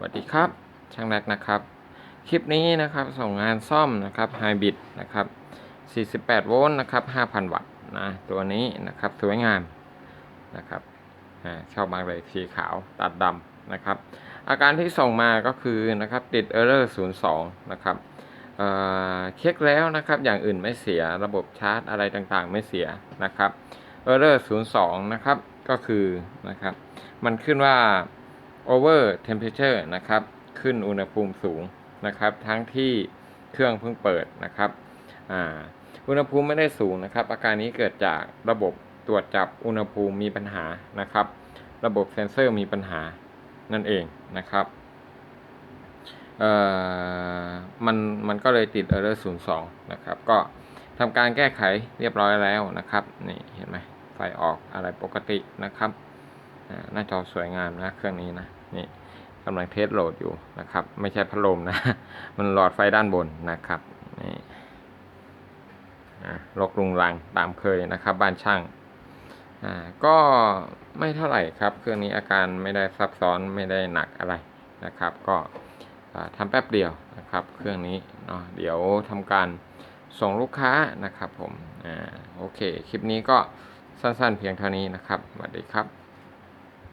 สวัสดีครับ ช่างแรกนะครับ คลิปนี้นะครับส่งงานซ่อมนะครับไฮบริดนะครับ 48 โวลต์นะครับ 5,000 วัตต์นะตัวนี้นะครับสวยงามนะครับชอบมากเลยสีขาวตัดดำนะครับ อาการที่ส่งมาก็คือนะครับติด Error 02 นะครับเอ่อเช็คแล้วนะครับอย่างอื่นไม่เสียระบบชาร์จอะไรต่างๆ ไม่เสียนะครับ Error 02 นะครับก็คือนะครับมันขึ้นว่า over temperature นะครับ ขึ้นอุณหภูมิสูงนะครับ ทั้งที่เครื่องเพิ่งเปิดนะครับอ่าอุณหภูมิไม่ได้สูงนะครับ อาการนี้เกิดจากระบบตรวจจับอุณหภูมิมีปัญหานะครับ ระบบเซ็นเซอร์มีปัญหานั่นเองนะครับเอ่อมันมันก็เลยติด error 02 นะครับ ก็ทำการแก้ไขเรียบร้อยแล้วนะครับ นี่เห็นไหมไฟออกอะไรปกตินะครับอ่าหน้าจอสวยงามนะเครื่องนี้นะ นี่กำลังเทสโหลดอยู่นะครับ ไม่ใช่พัดลมนะ มันหลอดไฟด้านบนนะครับนี่อะลกลุงรังตามเคยนะครับ บ้านช่างอ่าก็ไม่เท่าไหร่ครับ เครื่องนี้อาการไม่ได้ซับซ้อนไม่ได้หนักอะไรนะครับ ก็ทำแป๊บเดียวนะครับ เครื่องนี้เนาะเดี๋ยวทำการส่งลูกค้านะครับผมอ่าโอเค คลิปนี้ก็สั้นๆเพียงเท่านี้นะครับสวัสดีครับ